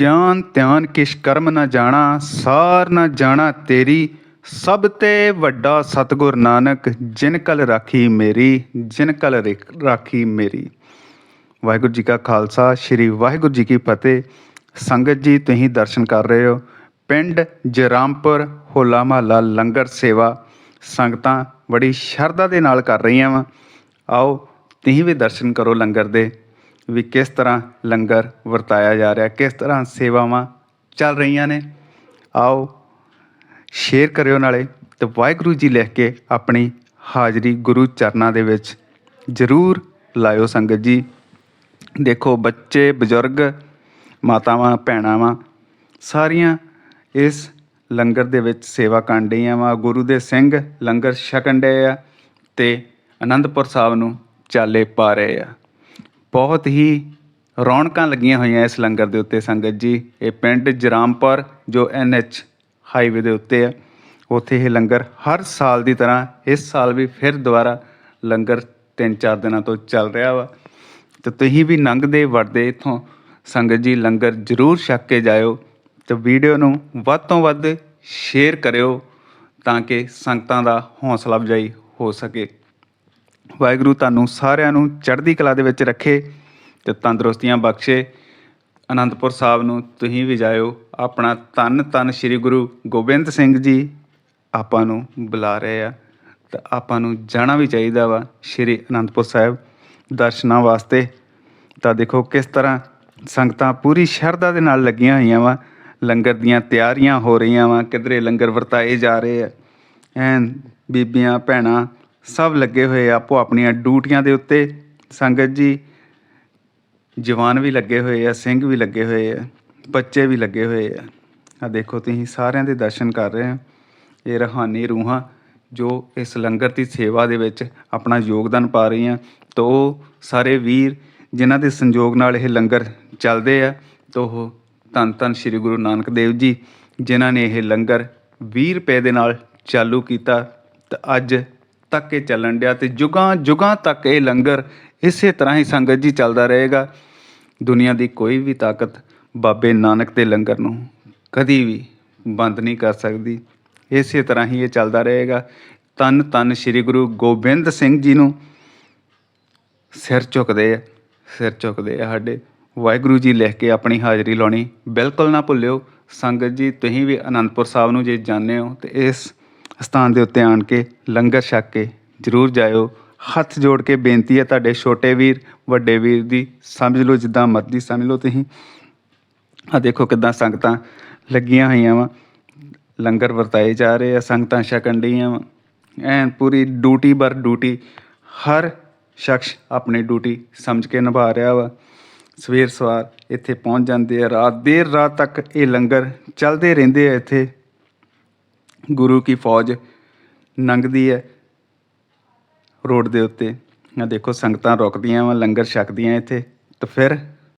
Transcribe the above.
ਗਿਆਨ, ਧਿਆਨ ਕਿਛ ਕਰਮ ਨਾ ਜਾਣਾ, ਸਾਰ ਨਾ ਜਾਣਾ ਤੇਰੀ, ਸਭ ਤੇ ਵੱਡਾ ਸਤਿਗੁਰ ਨਾਨਕ, ਜਿਨ ਕਲ ਰਾਖੀ ਮੇਰੀ, ਜਿਨ ਕਲ ਰਿਖ- ਰਾਖੀ ਮੇਰੀ। ਵਾਹਿਗੁਰੂ ਜੀ ਕਾ ਖਾਲਸਾ, ਸ੍ਰੀ ਵਾਹਿਗੁਰੂ ਜੀ ਕੀ ਫਤਿਹ। ਸੰਗਤ ਜੀ, ਤੁਸੀਂ ਦਰਸ਼ਨ ਕਰ ਰਹੇ ਹੋ ਪਿੰਡ ਜਰਾਮਪੁਰ ਹੋਲਾ ਮਹੱਲਾ ਲੰਗਰ ਸੇਵਾ। ਸੰਗਤਾਂ ਬੜੀ ਸ਼ਰਧਾ ਦੇ ਨਾਲ ਕਰ ਰਹੀਆਂ ਵਾ। ਆਓ, ਤੁਸੀਂ ਵੀ ਦਰਸ਼ਨ ਕਰੋ ਲੰਗਰ ਦੇ। ਵੀ ਕਿਸ ਤਰ੍ਹਾਂ ਲੰਗਰ ਵਰਤਾਇਆ ਜਾ ਰਿਹਾ, ਕਿਸ ਤਰ੍ਹਾਂ ਸੇਵਾਵਾਂ ਚੱਲ ਰਹੀਆਂ ਨੇ। ਆਓ ਸ਼ੇਅਰ ਕਰਿਓ ਨਾਲੇ ਤੇ ਵਾਹਿਗੁਰੂ ਜੀ ਲਿਖ ਕੇ ਆਪਣੀ ਹਾਜ਼ਰੀ ਗੁਰੂ ਚਰਨਾਂ ਦੇ ਵਿੱਚ ਜ਼ਰੂਰ ਲਾਇਓ ਸੰਗਤ ਜੀ। ਦੇਖੋ ਬੱਚੇ, ਬਜ਼ੁਰਗ, ਮਾਤਾਵਾਂ, ਭੈਣਾਵਾਂ, ਸਾਰੀਆਂ ਇਸ ਲੰਗਰ ਦੇ ਵਿੱਚ ਸੇਵਾ ਕਰਨ ਡਈਆਂ ਵਾ। ਗੁਰੂ ਦੇ ਸਿੰਘ ਲੰਗਰ ਛਕਣ ਡਏ ਆ ਤੇ ਅਨੰਦਪੁਰ ਸਾਹਿਬ ਨੂੰ ਚਾਲੇ ਪਾ ਰਹੇ ਆ। ਬਹੁਤ ਹੀ ਰੌਣਕਾਂ ਲੱਗੀਆਂ ਹੋਈਆਂ ਇਸ ਲੰਗਰ ਦੇ ਉੱਤੇ, ਸੰਗਤ ਜੀ। ਇਹ ਪਿੰਡ ਜਰਾਮਪੁਰ, ਜੋ ਐਨਐਚ ਹਾਈਵੇ ਦੇ ਉੱਤੇ ਆ, ਉੱਥੇ ਇਹ ਲੰਗਰ ਹਰ ਸਾਲ ਦੀ ਤਰ੍ਹਾਂ, ਇਸ ਸਾਲ ਵੀ ਫਿਰ ਦੁਬਾਰਾ ਲੰਗਰ 3-4 ਦਿਨਾਂ ਤੋਂ ਚੱਲ ਰਿਹਾ ਵਾ। ਤੇ ਤੁਸੀਂ ਵੀ ਲੰਘਦੇ ਵੜਦੇ ਇੱਥੋਂ, ਸੰਗਤ ਜੀ, ਲੰਗਰ ਜ਼ਰੂਰ ਛੱਕ ਕੇ ਜਾਇਓ ਤੇ ਵੀਡੀਓ ਨੂੰ ਵੱਧ ਤੋਂ ਵੱਧ ਸ਼ੇਅਰ ਕਰਿਓ ਤਾਂ ਕਿ ਸੰਗਤਾਂ ਦਾ ਹੌਸਲਾ ਅਫਜ਼ਾਈ ਹੋ ਸਕੇ। ਵਾਹਿਗੁਰੂ ਤੁਹਾਨੂੰ ਸਾਰਿਆਂ ਨੂੰ ਚੜ੍ਹਦੀ ਕਲਾ ਦੇ ਵਿੱਚ ਰੱਖੇ ਤੇ ਤੰਦਰੁਸਤੀਆਂ ਬਖਸ਼ੇ। ਅਨੰਦਪੁਰ ਸਾਹਿਬ ਨੂੰ ਤੁਸੀਂ ਵੀ ਜਾਇਓ। ਆਪਣਾ ਧੰਨ ਧੰਨ ਸ੍ਰੀ ਗੁਰੂ ਗੋਬਿੰਦ ਸਿੰਘ ਜੀ ਆਪਾਂ ਨੂੰ ਬੁਲਾ ਰਹੇ ਆ। ਤਾਂ ਆਪਾਂ ਨੂੰ ਜਾਣਾ ਵੀ ਚਾਹੀਦਾ ਵਾ ਸ੍ਰੀ ਅਨੰਦਪੁਰ ਸਾਹਿਬ ਦਰਸ਼ਨਾਂ ਵਾਸਤੇ। ਤਾਂ ਦੇਖੋ ਕਿਸ ਤਰ੍ਹਾਂ ਸੰਗਤਾਂ ਪੂਰੀ ਸ਼ਰਧਾ ਦੇ ਨਾਲ ਲੱਗੀਆਂ ਹੋਈਆਂ ਵਾ। ਲੰਗਰ ਦੀਆਂ ਤਿਆਰੀਆਂ ਹੋ ਰਹੀਆਂ ਵਾ। ਕਿਧਰੇ ਲੰਗਰ ਵਰਤਾਏ ਜਾ ਰਹੇ ਆ। ਐਨ ਬੀਬੀਆਂ, ਭੈਣਾਂ ਸਭ ਲੱਗੇ ਹੋਏ ਆਪੋ ਆਪਣੀਆਂ ਡਿਊਟੀਆਂ ਦੇ ਉੱਤੇ। ਸੰਗਤ ਜੀ, ਜਵਾਨ ਵੀ ਲੱਗੇ ਹੋਏ ਆ, ਸਿੰਘ ਵੀ ਲੱਗੇ ਹੋਏ ਆ, ਬੱਚੇ ਵੀ ਲੱਗੇ ਹੋਏ ਆ। ਆ ਦੇਖੋ, ਤੁਸੀਂ ਸਾਰਿਆਂ ਦੇ ਦਰਸ਼ਨ ਕਰ ਰਹੇ ਆ ਇਹ ਰਹਾਨੀ ਰੂਹਾਂ ਜੋ ਇਸ ਲੰਗਰ ਦੀ ਸੇਵਾ ਦੇ ਵਿੱਚ ਆਪਣਾ ਯੋਗਦਾਨ ਪਾ ਰਹੀਆਂ। ਤਾਂ ਉਹ ਸਾਰੇ ਵੀਰ ਜਿਨ੍ਹਾਂ ਦੇ ਸੰਯੋਗ ਨਾਲ ਇਹ ਲੰਗਰ ਚੱਲਦੇ ਆ, ਤਾਂ ਉਹ ਧੰਨ ਧੰਨ ਸ੍ਰੀ ਗੁਰੂ ਨਾਨਕ ਦੇਵ ਜੀ, ਜਿਨ੍ਹਾਂ ਨੇ ਇਹ ਲੰਗਰ 20 ਰੁਪਏ ਦੇ ਨਾਲ ਚਾਲੂ ਕੀਤਾ। ਤੇ ਅੱਜ ਤੱਕ ਇਹ ਚੱਲਣ ਡਿਆ ਤੇ ਜੁਗਾਂ ਜੁਗਾਂ ਤੱਕ ਇਹ ਲੰਗਰ ਇਸੇ ਤਰ੍ਹਾਂ ਹੀ ਸੰਗਤ ਜੀ ਚੱਲਦਾ ਰਹੇਗਾ। ਦੁਨੀਆ ਦੀ ਕੋਈ ਵੀ ਤਾਕਤ ਬਾਬੇ ਨਾਨਕ ਦੇ ਲੰਗਰ ਨੂੰ ਕਦੀ ਵੀ ਬੰਦ ਨਹੀਂ ਕਰ ਸਕਦੀ। ਇਸੇ ਤਰ੍ਹਾਂ ਹੀ ਇਹ ਚੱਲਦਾ ਰਹੇਗਾ। ਤਨ ਤਨ ਸ੍ਰੀ ਗੁਰੂ ਗੋਬਿੰਦ ਸਿੰਘ ਜੀ ਨੂੰ ਸਿਰ ਝੁਕਦੇ ਆ, ਸਿਰ ਝੁਕਦੇ ਆ ਸਾਡੇ। ਵਾਹਿਗੁਰੂ ਜੀ ਲਿਖ ਕੇ ਆਪਣੀ ਹਾਜ਼ਰੀ ਲਾਉਣੀ। ਬਿਲਕੁਲ ਨਾ ਭੁੱਲਿਓ, ਸੰਗਤ ਜੀ, ਤੁਸੀਂ ਵੀ ਅਨੰਦਪੁਰ ਸਾਹਿਬ ਨੂੰ ਜੇ ਜਾਂਦੇ ਹੋ ਤੇ ਇਸ ਅਸਥਾਨ ਦੇ ਉੱਤੇ ਆਣ ਕੇ ਲੰਗਰ ਛਕ ਕੇ ਜ਼ਰੂਰ ਜਾਇਓ। ਹੱਥ ਜੋੜ ਕੇ ਬੇਨਤੀ ਹੈ ਤੁਹਾਡੇ ਛੋਟੇ ਵੀਰ, ਵੱਡੇ ਵੀਰ ਦੀ, ਸਮਝ ਲਓ ਜਿੱਦਾਂ ਮਰਜ਼ੀ ਸਮਝ ਲਓ ਤੁਸੀਂ। ਆ ਦੇਖੋ ਕਿਦਾਂ ਸੰਗਤਾਂ ਲੱਗੀਆਂ ਹੋਈਆਂ ਵਾ। ਲੰਗਰ ਵਰਤਾਏ ਜਾ ਰਹੇ ਆ, ਸੰਗਤਾਂ ਛਕਣ ਡੀਆਂ ਵਾ। ਐਨ ਪੂਰੀ ਡਿਊਟੀ ਬਰ ਡਿਊਟੀ, ਹਰ ਸ਼ਖਸ ਆਪਣੀ ਡਿਊਟੀ ਸਮਝ ਕੇ ਨਿਭਾ ਰਿਹਾ ਵਾ। ਸਵੇਰ ਸਵਾਰ ਇੱਥੇ ਪਹੁੰਚ ਜਾਂਦੇ ਆ। ਰਾਤ, ਦੇਰ ਰਾਤ ਤੱਕ ਇਹ ਲੰਗਰ ਚੱਲਦੇ ਰਹਿੰਦੇ ਆ ਇੱਥੇ। ਗੁਰੂ ਕੀ ਫੌਜ ਲੰਘਦੀ ਹੈ ਰੋਡ ਦੇ ਉੱਤੇ। ਆ ਦੇਖੋ ਸੰਗਤਾਂ ਰੁਕਦੀਆਂ ਵਾ, ਲੰਗਰ ਛਕਦੀਆਂ ਇੱਥੇ, ਤਾਂ ਫਿਰ